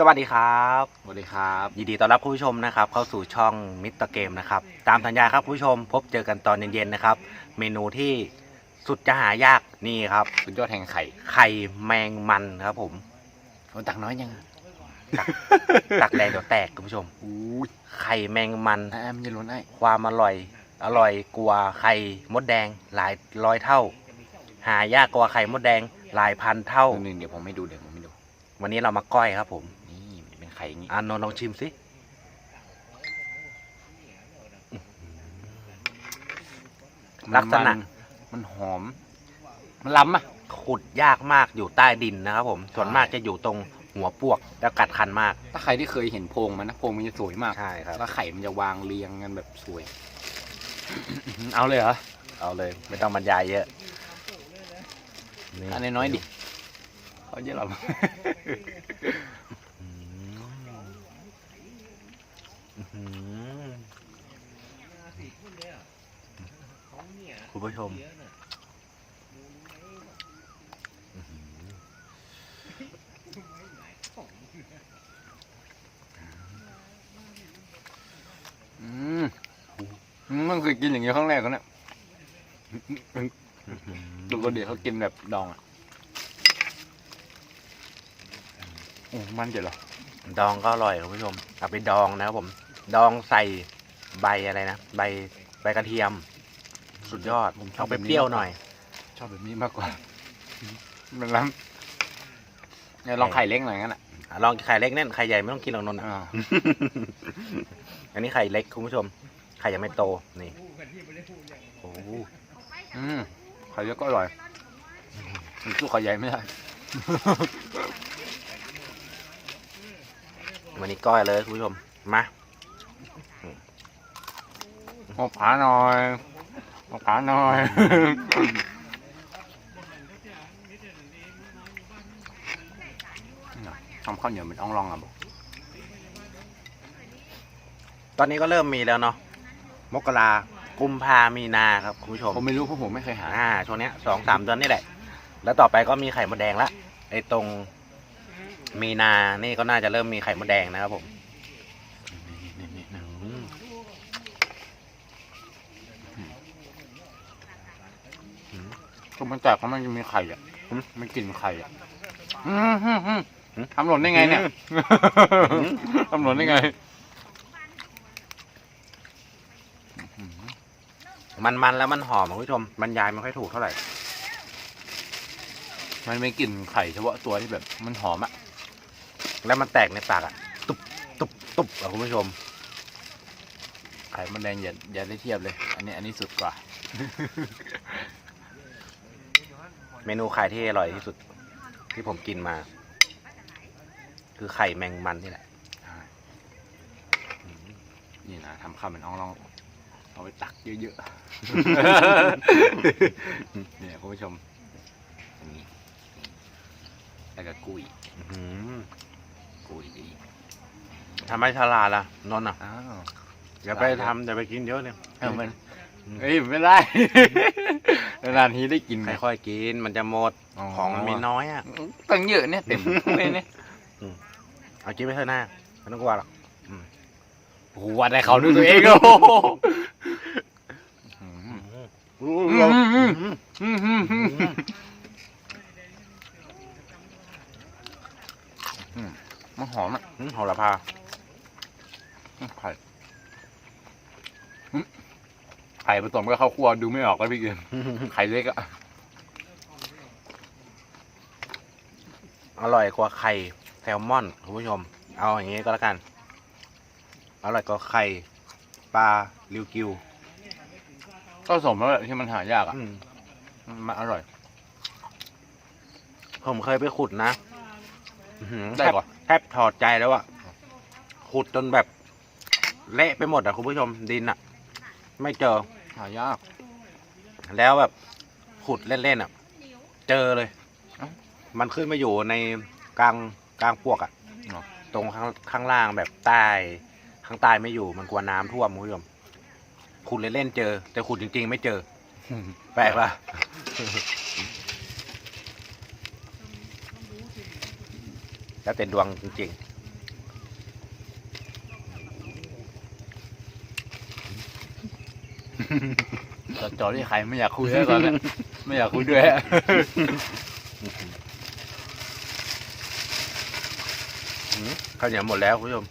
สวัสดีครับ สวัสดีครับ ยินดีต้อนรับคุณผู้ชมนะครับ เข้าสู่ช่องมิสเตอร์เกมนะครับ ตามสัญญาครับคุณผู้ชม พบเจอกันตอนเย็นๆนะครับ เมนูที่สุดจะหายากนี่ครับ สุดยอดแห่งไข่ ไข่แมงมันครับผมคนตักน้อยยังตักแรงเดี๋ยวแตกคุณผู้ชมอู้ยไข่แมงมัน ไอ้มันจะล้นไอ้ความอร่อย อร่อยกว่าไข่มดแดงหลายร้อยเท่า หายากกว่าไข่มดแดงหลายพันเท่า หนึ่งเดี๋ยวผมไม่ดูเดี๋ยวผมไม่ดู วันนี้เรามาก้อยครับผมนี่มันเป็น ไข่อย่างงี้อานนท์ลองชิมสิลักษณะ มันมันหอม มันล้ำอะขุดยากมากอยู่ใต้ดินนะครับผมส่วนมากจะอยู่ตรงหัวปวกแล้วกัดคันมาก ถ้าใครที่เคยเห็นโพรงมันนะโพรงมันจะสวยมากใช่ครับแล้วไข่มันจะวางเรียงกันแบบสวย เอาเลยเหรอเอาเลย ไม่ต้องบรรยายเยอะอันน้อยๆดิเขาเยอะหรอ อืมอื้อหือ คุณผู้ชมอืมมันเคยกินอย่างนี้ครั้งแรกกันเนี่ยปกติเขากินแบบดองอะโอ้มันจะเหรอ ดองก็อร่อยคุณผู้ชมเอาไปดองนะครับผม ดองใส่ใบอะไรนะใบใบกระเทียม สุดยอดผมชอบเอาไปแบบนี้เปรี้ยวหน่อย ชอบแบบนี้มากกว่ามันล้ำเนี่ยลองไข่เล็กหน่อยงั้นอะอะลองไข่เล็กเน่นไข่ใหญ่ไม่ต้องกินหรอกนนท์อะ อ่า อันนี้ไข่เล็กคุณผู้ชม ไข่ยังไม่โตนี่โอ้โหอืมไข่เล็กก็อร่อยมันสู้ไข่ใหญ่ไม่ได้ วันนี้ก้อยเลยคุณผู้ชมมา มองผาหน่อยมองผาหน่อยทำข้าวเหนียวเป็นอ่องรองอะบอกตอนนี้ก็เริ่มมีแล้วเนาะ มกรากุมภามีนาครับคุณผู้ชม ผมไม่รู้เพราะผมไม่เคยหา อ่า ช่วงเนี้ยสองสามเดือนนี่แหละ แล้วต่อไปก็มีไข่มดแดงละ ไอ้ตรงมีนา นี่ก็น่าจะเริ่มมีไข่มดแดงนะครับผม นี่นี่ อืม ก็มันแตกเพราะมันจะมีไข่อะมันกลิ่นไข่อะอืมอืมอืมทำหล่นได้ไงเนี่ยทำหล่นได้ไง มันมันๆแล้วมันหอมคุณผู้ชมบรรยายไม่ค่อยถูกเท่าไหร่ มันเป็นกลิ่นไข่เฉพาะตัวที่แบบ มันหอมอะแล้วมันแตกในปากอะตุบตุบตุบอะคุณผู้ชมไข่มันแดงอย่าอย่าได้เทียบเลย อันนี้อันนี้สุดกว่า เมนูไข่ที่อร่อยที่สุด ที่ผมกินมา คือไข่แมงมันนี่แหละนี่นะทำข้าวเป็นอ่องรองเอาไปตักเยอะๆ เนี่ยคุณผู้ชมอย่างนี้แล้วก็กุยอื้อหือกุยดีทำไมฉลาดล่ะนนท์อะอ้าวอย่าไปทำอย่าไปกินเยอะเนี่ยเออมัน เอ้ยไม่ได้ นานๆทีได้กินไง ค่อยๆกินมันจะหมดของมันมีน้อยอะตั้งเยอะเนี่ยเต็มถ้วยเนี่ยเอากินไปเถอะหน้าไม่ต้องกลัวหรอกโอ้โหวัดให้เขาดูตัวเองโอ้โหอืมอืมอืมอืมอืมอืมอืมอืมมันหอมอะอืมโหระพาไข่อืม ไข่ผสมกับข้าวคั่วดูไม่ออกแล้วพี่เกมไข่เล็กอะอร่อยกว่าไข่แซลมอนคุณผู้ชม เอาอย่างนี้ก็แล้วกัน อร่อยกว่าไข่ปลาริวกิว ก็สมแล้วแหละที่มันหายากอะอืมมันอร่อย ผมเคยไปขุดนะอื้อหือได้แทบปะแทบถอดใจแล้วอะขุดจนแบบ เละไปหมดอะคุณผู้ชมดินอะไม่เจอ หายาก แล้วแบบขุดเล่นๆอะเจอเลยเอ้ามันขึ้นมาอยู่ในกลางกลางปวกอะอ๋อตรงข้างข้างล่างแบบใต้ข้างใต้ไม่อยู่มันกลัวน้ำท่วมคุณผู้ชมขุดเล่นๆเจอ แต่ขุดจริง ๆ ไม่เจอ แปลกปะแล้วแต่ดวงจริง ๆ จอดจอที่ใครไม่อยากคุยแล้วตอนเนี้ยไม่อยากคุยด้วยอืมข้าวเหนียวหมดแล้วคุณผู้ชม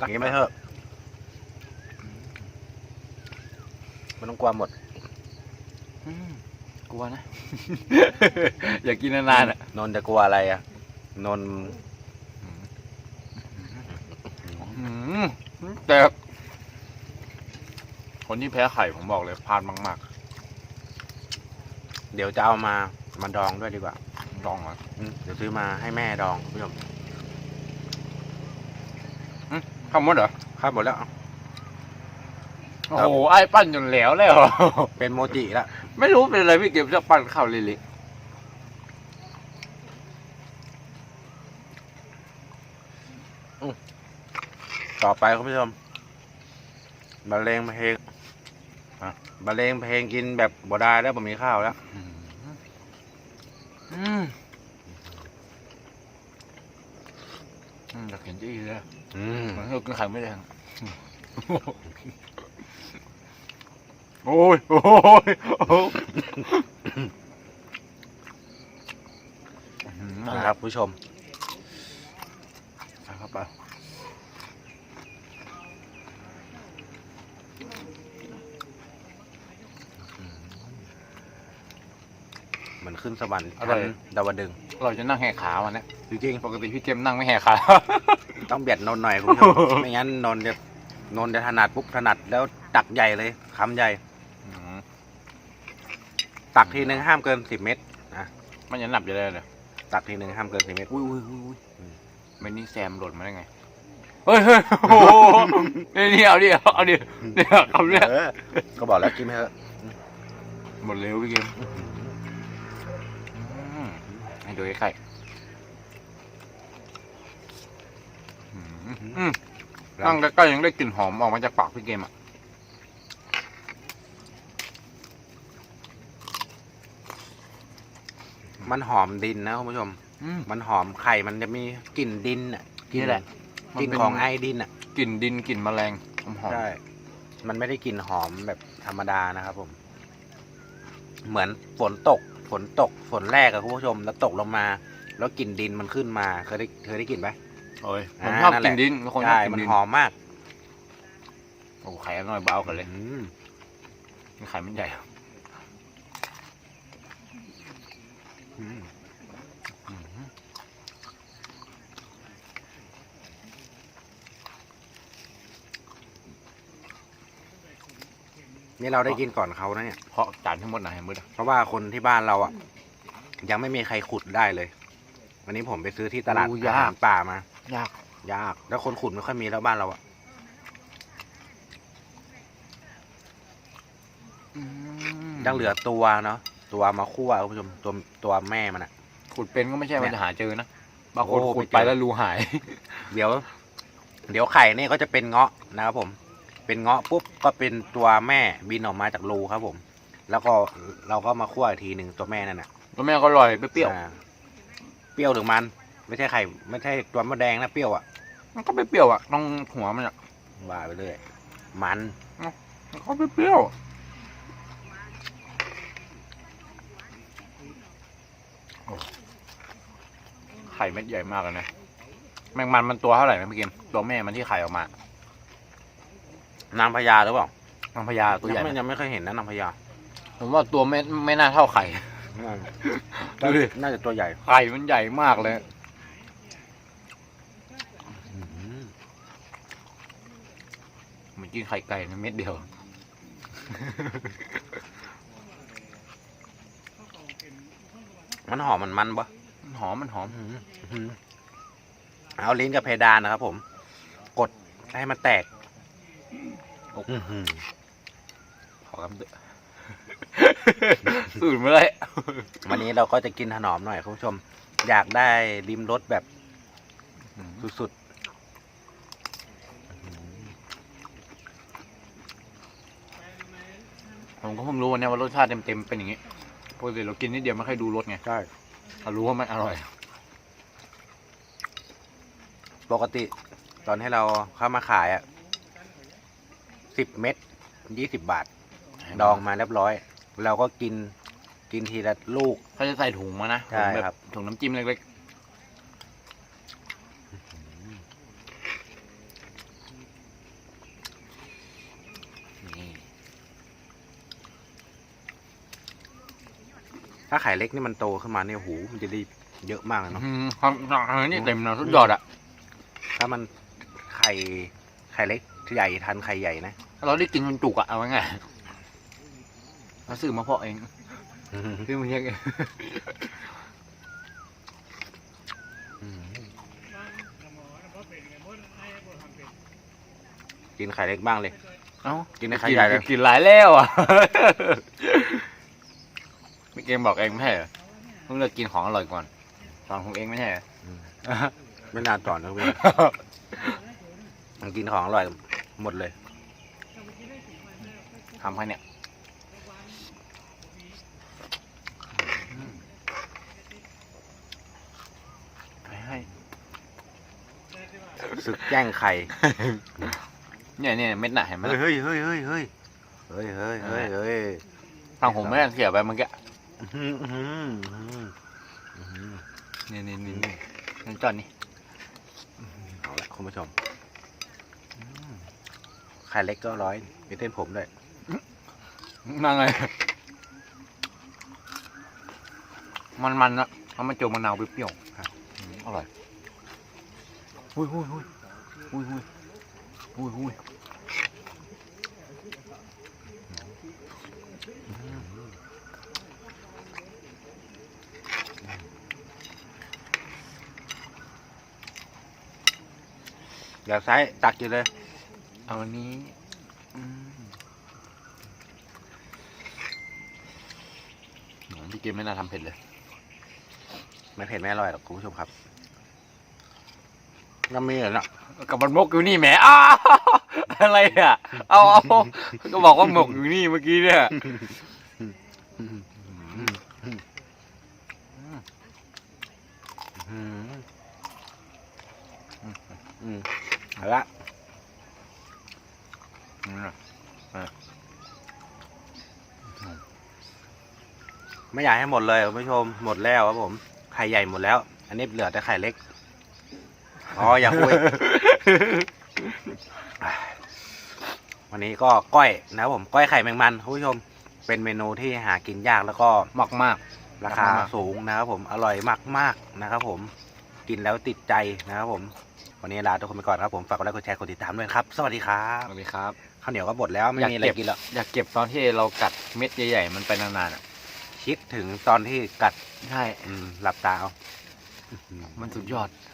ตักอย่างนี้ไม่เถอะมันต้องกลัวหมดอืมกลัวนะ อยากกินนานๆอะนนท์จะกลัวอะไรอะ นนท์อืมแต่ คนที่แพ้ไข่ผมบอกเลยพลาดมาก เดี๋ยวจะเอามามาดองด้วยดีกว่าๆลองเหรออืมเดี๋ยวซื้อมาให้แม่ดองคุณผู้ชมข้าวมดเหรอ ครับหมดแล้ว โอ้โห ไอ้ปั้นจนแหลวแล้ว เป็นโมจิละไม่รู้เป็นอะไรพี่เก็บจะปั้นข้าวเละต่อไปคุณผู้ชมบรรเลงเพลง บรรเลงเพลงกินแบบบ่ได้แล้วผมมีข้าวแล้วๆอืมอืมอืมอยากเห็นจี้เลยอืมมันเรากินไข่ไม่แดงโอ้ยโอ้ยโอ้ยอืมนะครับผู้ชม ใส่เข้าไป เหมือนขึ้นสวรรค์ชั้นดาวดึงส์เราจะนั่งแหกขาวันนี้จริงปกติพี่เกมนั่งไม่แหกขา ๆ ต้องเบียดนนท์หน่อยคุณผู้ชม ไม่งั้นนนท์จะนนท์จะถนัดปุ๊บถนัดแล้วตักใหญ่เลยคำใหญ่ อืมตักทีหนึ่งห้ามเกินสิบเมตร มันจะหนับอยู่เลยเลยตักทีหนึ่งห้ามเกินสิบเมตร อุ้ยอุ้ยอุ้ยอุ้ยไม่นี่แซมหล่นมาได้ไงเฮ้ยเฮ้ยโอ้โหนี่นี่เอาดิเอาเอาดิเนี่ยคำเนี้ยเออก็บอกแล้วกินไปเถอะหมดเร็วพี่เกม อืม ให้ดูใกล้ๆอืมอืมนั่งใกล้ๆยังได้กลิ่นหอมออกมาจากปากพี่เกมอะมันหอมดินนะคุณผู้ชมอืมมันหอมไข่มันจะมีกลิ่นดินอะนี่แหละกลิ่นของไอดินอะ กลิ่นดินกลิ่นแมลงหอมหอมใช่ มันไม่ได้กลิ่นหอมแบบธรรมดานะครับผม เหมือนฝนตก ฝนตกฝนแรกอะคุณผู้ชม แล้วตกลงมา แล้วกลิ่นดินมันขึ้นมาเคยได้เคยได้กลิ่นไหมโอ้ยผอ่ามชอบนั่นแหกิละนดินเป็นคนชอบใช่กิมันนดินหอมมากโอ้ไข่อร่อยเบากันเลยอืมไข่มันใหญ่อืม นี่เราได้กินก่อนเขานะเนี่ย เพราะจานทั้งหมดไหนมืดอะเพราะว่าคนที่บ้านเราอะ ยังไม่มีใครขุดได้เลย วันนี้ผมไปซื้อที่ตลาดอาหารป่ามายาก ยาก แล้วคนขุดไม่ค่อยมีแล้วบ้านเราอะยังเหลือตัวเนาะตัวมาคั่วคุณผู้ชมตัวตัวแม่มันอะ ขุดเป็นก็ไม่ใช่เนี่ว่ายจะหาเจอนะบางคนโอ้ขุดไปไปเจอ แล้วรูหาย เดี๋ยว เดี๋ยวไข่นี่ก็จะเป็นเงาะนะครับผม เป็นเงาะปุ๊บก็เป็นตัวแม่บินออกมาจากรูครับผม แล้วก็เราก็มาคั่วอีกทีหนึ่งตัวแม่นั่นน่ะแล้วแม่ก็อร่อยเปรี้ยวอ่าเปรี้ยวถึงมัน ไม่ใช่ไข่ไม่ใช่ตัวมะแดงนะเปรี้ยวอะๆมันก็ไม่เปรี้ยวอะต้องหัวมันอะว่าไปเรื่อยมันมันก็ไม่เปรี้ยวโอ้ไข่เม็ดใหญ่มากเลยนะแมงมันมันตัวเท่าไหร่นะพี่เกมตัวแม่มันที่ไข่ออกมา นางพญาหรือเปล่านางพญาตัวใหญ่ยังไม่นะยังไม่เคยเห็นนะนางพญาผมว่าตัวไม่ไม่น่าเท่าไข่ ดูดิ น่าจะตัวใหญ่ไข่มันใหญ่มากเลยเหมือนกินไข่ไก่ในเม็ดเดียว มันหอมมันมันปะมันหอมมันหอมอื้อหือเอาลิ้นกับเพดานนะครับผม กดให้มันแตกอื้อหือ ขอคำเถอะสูตรมาเลยวันนี้เราก็จะกินถนอมหน่อยคุณผู้ชม อยากได้ริมรสแบบสุดผมก็เพิ่งรู้วันเนี้ยว่ารสชาติเต็มๆเป็นอย่างนี้ปกติเรากินนิดเดียวไม่ค่อยดูรสไงๆใช่เรารู้ว่ามันอร่อย ปกติ ตอนให้เราเข้ามาขายอะ สิบเม็ดยี่สิบบาท ดองมาเรียบร้อย เราก็กินกินทีละลูก เขาจะใส่ถุงมานะใช่ถุงแครับ ถุงน้ำจิ้มเล็กๆนี่ถ้าไข่เล็กนี่มันโตขึ้นมาเนี่ยโอ้โหูมันจะได้เยอะมากเลยเนาะ อืมความนี่เต็มนะสุดยอดอะ ถ้ามันไข่ไข่เล็ก ใหญ่ทันไข่ใหญ่นะเราได้กินจนจุกอะเอาไงายๆเราซื้อมาเพาะเองซื้อมาเลี้ยงเองกินไข่เล็กบ้างเลย เอ้ากินในไข่ใหญ่เลยกินหลายแล้วอะพี่เกมบอกเองไม่ใช่เหรอเพิ่งเลือกกินของอร่อยก่อนสอนผมเองไม่ใช่เหรอไม่นานต่อนนะพี่มันกินของอร่อย หมดเลยทำให้เนี่ยให้ให้ศึกแย่งไข่ เนี่ยเนี่ยเม็ดหนาเห็นไหมเฮ้ยเฮ้ยเฮ้ยเฮ้ยเฮ้ยเฮ้ยเฮ้ยเฮ้ยเฮ้ยทางผมไม่ได้เสียไปเมื่อกี้อื้อหืออื้อหืออื้อหือนี่นี่นี่นี่นั่นจอดนี่ เอาละคุณผู้ชมอืม ไข่เล็กก็ร้อยมีเต้นผมด้วยนั่งไง มันมันๆนะแล้วมันเจอมะนาวเปรี้ยวๆครับอร่อยอุ้ยอุ้ยอุ้ยอุ้ยอุ้ยอุ้ยอุ้ยอย่าซ้ตักอยู่เลย เอาอันนี้อืมพี่เกมไม่น่าทำเผ็ดเลย ไม่เผ็ดไม่อร่อยหรอกคุณผู้ชมครับน้ำมีเหรอนะกับมันมกอยู่นี่แหมอ้าอะไรอะเอาเอาก็บอกว่าหมกอยู่นี่เมื่อกี้เนี่ยอืมอืมเอาละ ไม่อยากให้หมดเลยคุณผู้ชมหมดแล้วครับผมไข่ใหญ่หมดแล้ว อันนี้เหลือแต่ไข่เล็กอ๋ออย่าคุยวันนี้ก็ก้อยนะครับผมก้อยไข่แมงมันคุณผู้ชม เป็นเมนูที่หากินยากแล้วก็มากมากราคามากๆสูงนะครับผมอร่อยมากๆนะครับผมกินแล้วติดใจนะครับผม วันนี้ลาทุกคนไปก่อนครับผมฝากกดไลค์กดแชร์กดติดตามด้วยครับ สวัสดีครัๆบสวัสดีครับข้าวเหนียวก็หมดแล้วไม่มีอะไรอยากเก็บกินแล้วอยากเก็บตอนที่เรากัดเม็ดใหญ่ๆมันไปนานๆอะ คิดถึงตอนที่กัดใช่ อืมหลับตาเอา มันสุดยอดอ